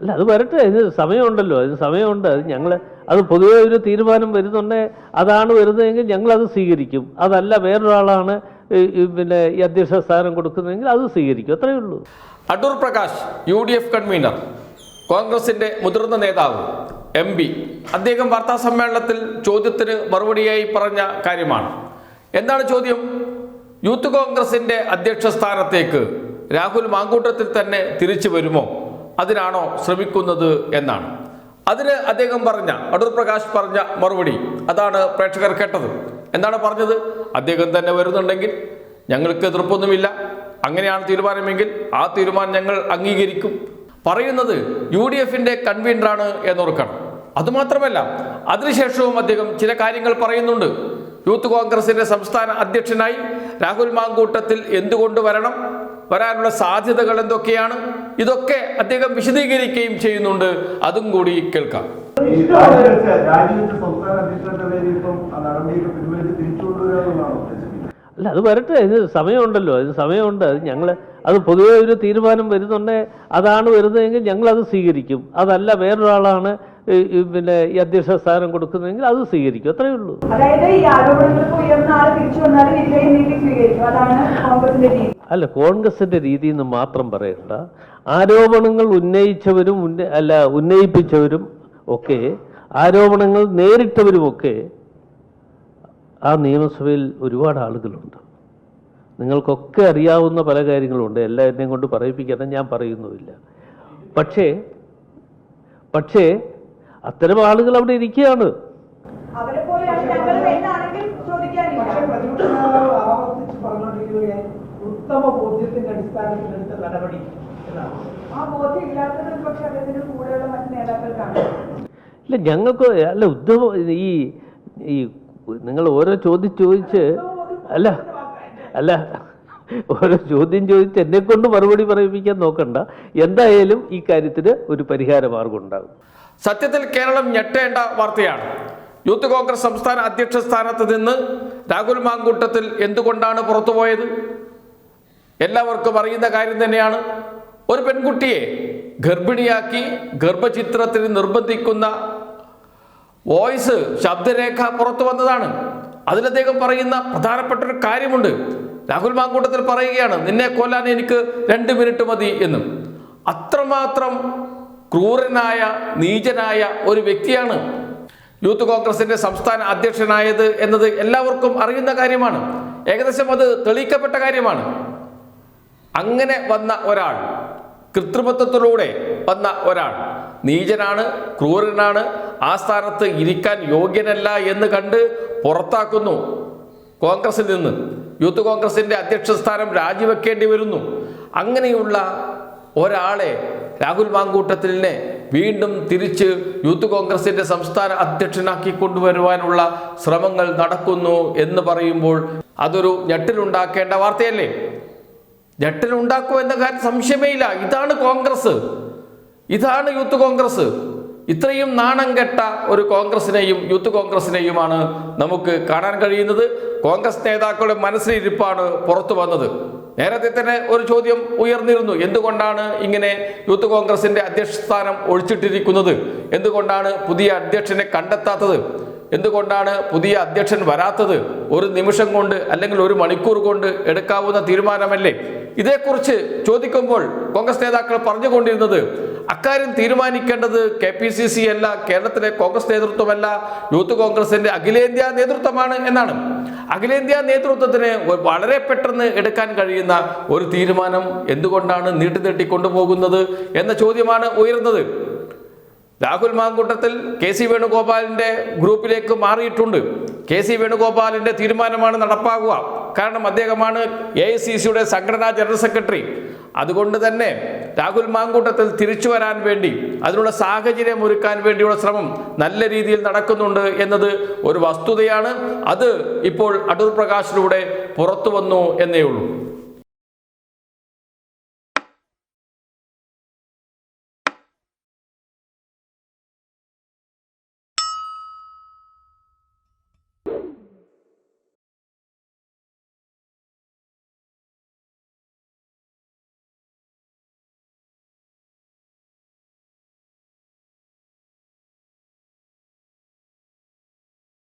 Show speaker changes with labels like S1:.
S1: അല്ല അത് വരട്ടെ. ഇത് സമയമുണ്ടല്ലോ. അതിന് സമയമുണ്ട്. അത് ഞങ്ങൾ അത് പൊതുവെ ഒരു തീരുമാനം വരുന്നുണ്ടേ. അതാണ് വരുന്നതെങ്കിൽ ഞങ്ങൾ അത് സ്വീകരിക്കും. അതല്ല വേറൊരാളാണ് പിന്നെ ഈ അധ്യക്ഷ സ്ഥാനം കൊടുക്കുന്നതെങ്കിൽ അത് സ്വീകരിക്കും. അത്രയേ ഉള്ളൂ.
S2: Adoor Prakash U D F convener. കോൺഗ്രസിന്റെ മുതിർന്ന നേതാവ് എം പി. അദ്ദേഹം വാർത്താ സമ്മേളനത്തിൽ ചോദ്യത്തിന് മറുപടിയായി പറഞ്ഞ കാര്യമാണ്. എന്താണ് ചോദ്യം? യൂത്ത് കോൺഗ്രസിന്റെ അധ്യക്ഷ സ്ഥാനത്തേക്ക് രാഹുൽ മാങ്കൂട്ടത്തിൽ തന്നെ തിരിച്ചു വരുമോ? അതിനാണോ ശ്രമിക്കുന്നത് എന്നാണ്. അതിന് അദ്ദേഹം പറഞ്ഞ അടൂർ പ്രകാശ് പറഞ്ഞ മറുപടി അതാണ് പ്രേക്ഷകർ കേട്ടത്. എന്താണ് പറഞ്ഞത്? അദ്ദേഹം തന്നെ വരുന്നുണ്ടെങ്കിൽ ഞങ്ങൾക്ക് എതിർപ്പൊന്നുമില്ല. അങ്ങനെയാണ് തീരുമാനമെങ്കിൽ ആ തീരുമാനം ഞങ്ങൾ അംഗീകരിക്കും. പറയുന്നത് യു ഡി എഫിന്റെ കൺവീനറാണ് എന്നോർക്കണം. അതുമാത്രമല്ല അതിനുശേഷവും അദ്ദേഹം ചില കാര്യങ്ങൾ പറയുന്നുണ്ട്. യൂത്ത് കോൺഗ്രസിന്റെ സംസ്ഥാന അധ്യക്ഷനായി രാഹുൽ മാങ്കൂട്ടത്തിൽ എന്തുകൊണ്ട് വരണം? വരാനുള്ള സാധ്യതകൾ എന്തൊക്കെയാണ്? ഇതൊക്കെ അദ്ദേഹം വിശദീകരിക്കുകയും ചെയ്യുന്നുണ്ട്. അതും കൂടി കേൾക്കാം.
S1: അല്ല അത് വരട്ടെ. ഇത് സമയമുണ്ടല്ലോ. അതിന് സമയമുണ്ട്. അത് ഞങ്ങൾ അത് പൊതുവെ ഒരു തീരുമാനം വരുന്നുണ്ടെങ്കിൽ അതാണ് വരുന്നതെങ്കിൽ ഞങ്ങൾ അത് സ്വീകരിക്കും. അതല്ല വേറൊരാളാണ് പിന്നെ ഈ അധ്യക്ഷ സ്ഥാനം കൊടുക്കുന്നെങ്കിൽ അത് സ്വീകരിക്കും. അത്രയേ ഉള്ളൂ. അല്ല കോൺഗ്രസിന്റെ രീതി എന്ന് മാത്രം പറയണ്ട. ആരോപണങ്ങൾ ഉന്നയിച്ചവരും ഉന്ന അല്ല ഉന്നയിപ്പിച്ചവരും ഒക്കെ ആരോപണങ്ങൾ നേരിട്ടവരുമൊക്കെ ആ നിയമസഭയിൽ ഒരുപാട് ആളുകളുണ്ട്. നിങ്ങൾക്കൊക്കെ അറിയാവുന്ന പല കാര്യങ്ങളുണ്ട്. എല്ലാവരെയും കൊണ്ട് പറയിപ്പിക്കാതെ ഞാൻ പറയുന്നുമില്ല. പക്ഷേ പക്ഷേ അത്തരം ആളുകൾ അവിടെ ഇരിക്കുകയാണ്.
S3: ഉത്തമ ബോധ്യത്തിന്റെ അടിസ്ഥാനത്തിൽ എടുത്ത നടപടി എന്നാണ്.
S4: ആ ബോധ്യം ഇല്ലാത്തത് പക്ഷെ അദ്ദേഹത്തിന്റെ കൂടെയുള്ള മറ്റ് നേതാക്കൾക്കാണ്.
S1: ഇല്ല ഞങ്ങൾക്ക് അല്ല ഉദ്ധവ ഈ ഈ നിങ്ങൾ ഓരോ ചോദ്യം ചോദിച്ച് അല്ല അല്ല ഓരോ ചോദ്യം ചോദിച്ച് എന്നെ കൊണ്ട് മറുപടി പറയിപ്പിക്കാൻ നോക്കണ്ട. എന്തായാലും ഈ കാര്യത്തിന് ഒരു പരിഹാര മാർഗം ഉണ്ടാകും.
S2: സത്യത്തിൽ കേരളം ഞെട്ടേണ്ട വാർത്തയാണ്. യൂത്ത് കോൺഗ്രസ് സംസ്ഥാന അധ്യക്ഷ സ്ഥാനത്ത് നിന്ന് രാഹുൽ മാങ്കൂട്ടത്തിൽ എന്തുകൊണ്ടാണ് പുറത്തുപോയത്? എല്ലാവർക്കും അറിയുന്ന കാര്യം തന്നെയാണ്. ഒരു പെൺകുട്ടിയെ ഗർഭിണിയാക്കി ഗർഭചിത്രത്തിന് നിർബന്ധിക്കുന്ന വോയിസ് ശബ്ദരേഖ പുറത്തു വന്നതാണ്. അതിലദ്ദേഹം പറയുന്ന പ്രധാനപ്പെട്ട ഒരു കാര്യമുണ്ട്. രാഹുൽ മാങ്കൂട്ടത്തിൽ പറയുകയാണ് നിന്നെ കൊല്ലാൻ എനിക്ക് രണ്ട് മിനിറ്റ് മതി എന്നും. അത്രമാത്രം ക്രൂരനായ നീചനായ ഒരു വ്യക്തിയാണ്. യൂത്ത് കോൺഗ്രസിന്റെ സംസ്ഥാന അധ്യക്ഷനായത് എന്നത് എല്ലാവർക്കും അറിയുന്ന കാര്യമാണ്. ഏകദേശം അത് തെളിയിക്കപ്പെട്ട കാര്യമാണ്. അങ്ങനെ വന്ന ഒരാൾ കൃത്രിമത്വത്തിലൂടെ വന്ന ഒരാൾ നീചനാണ് ക്രൂരനാണ് ആ സ്ഥാനത്ത് ഇരിക്കാൻ യോഗ്യനല്ല എന്ന് കണ്ട് പുറത്താക്കുന്നു. കോൺഗ്രസിൽ നിന്ന് യൂത്ത് കോൺഗ്രസിന്റെ അധ്യക്ഷ സ്ഥാനം രാജിവെക്കേണ്ടി വരുന്നു. അങ്ങനെയുള്ള ഒരാളെ രാഹുൽ മാങ്കൂട്ടത്തിലിനെ വീണ്ടും തിരിച്ച് യൂത്ത് കോൺഗ്രസിന്റെ സംസ്ഥാന അധ്യക്ഷനാക്കി കൊണ്ടുവരുവാനുള്ള ശ്രമങ്ങൾ നടക്കുന്നു എന്ന് പറയുമ്പോൾ അതൊരു ഞെട്ടിലുണ്ടാക്കേണ്ട വാർത്തയല്ലേ? ഞെട്ടലുണ്ടാക്കും എന്ന കാര്യം സംശയമേ ഇല്ല ഇതാണ് കോൺഗ്രസ്. ഇതാണ് യൂത്ത് കോൺഗ്രസ്. ഇത്രയും നാണം കെട്ട ഒരു കോൺഗ്രസിനെയും യൂത്ത് കോൺഗ്രസിനെയുമാണ് നമുക്ക് കാണാൻ കഴിയുന്നത്. കോൺഗ്രസ് നേതാക്കളുടെ മനസ്സിലിരിപ്പാണ് പുറത്തു വന്നത്. നേരത്തെ തന്നെ ഒരു ചോദ്യം ഉയർന്നിരുന്നു. എന്തുകൊണ്ടാണ് ഇങ്ങനെ യൂത്ത് കോൺഗ്രസിന്റെ അധ്യക്ഷ സ്ഥാനം ഒഴിച്ചിട്ടിരിക്കുന്നത്? എന്തുകൊണ്ടാണ് പുതിയ അധ്യക്ഷനെ കണ്ടെത്താത്തത്? എന്തുകൊണ്ടാണ് പുതിയ അധ്യക്ഷൻ വരാത്തത്? ഒരു നിമിഷം കൊണ്ട് അല്ലെങ്കിൽ ഒരു മണിക്കൂർ കൊണ്ട് എടുക്കാവുന്ന തീരുമാനമല്ലേ? ഇതേക്കുറിച്ച് ചോദിക്കുമ്പോൾ കോൺഗ്രസ് നേതാക്കൾ പറഞ്ഞുകൊണ്ടിരുന്നത് അക്കാര്യം തീരുമാനിക്കേണ്ടത് കെ പി സി സി അല്ല കേരളത്തിലെ കോൺഗ്രസ് നേതൃത്വമല്ല യൂത്ത് കോൺഗ്രസിന്റെ അഖിലേന്ത്യാ നേതൃത്വമാണ് എന്നാണ്. അഖിലേന്ത്യാ നേതൃത്വത്തിന് വളരെ പെട്ടെന്ന് എടുക്കാൻ കഴിയുന്ന ഒരു തീരുമാനം എന്തുകൊണ്ടാണ് നീട്ടി നീട്ടി കൊണ്ടുപോകുന്നത് എന്ന ചോദ്യമാണ് ഉയരുന്നത്. രാഹുൽ മാങ്കൂട്ടത്തിൽ കെ സി വേണുഗോപാലിന്റെ ഗ്രൂപ്പിലേക്ക് മാറിയിട്ടുണ്ട്. കെ സി വേണുഗോപാലിന്റെ തീരുമാനമാണ് നടപ്പാകുക. കാരണം അദ്ദേഹമാണ് എ ഐ സി സിയുടെ സംഘടനാ ജനറൽ സെക്രട്ടറി. അതുകൊണ്ട് തന്നെ രാഹുൽ മാങ്കൂട്ടത്തിൽ തിരിച്ചു വരാൻ വേണ്ടി അതിനുള്ള സാഹചര്യം ഒരുക്കാൻ വേണ്ടിയുള്ള ശ്രമം നല്ല രീതിയിൽ നടക്കുന്നുണ്ട് എന്നത് ഒരു വസ്തുതയാണ്. അത് ഇപ്പോൾ അടൂർ പ്രകാശിലൂടെ പുറത്തു വന്നു എന്നേ ഉള്ളൂ.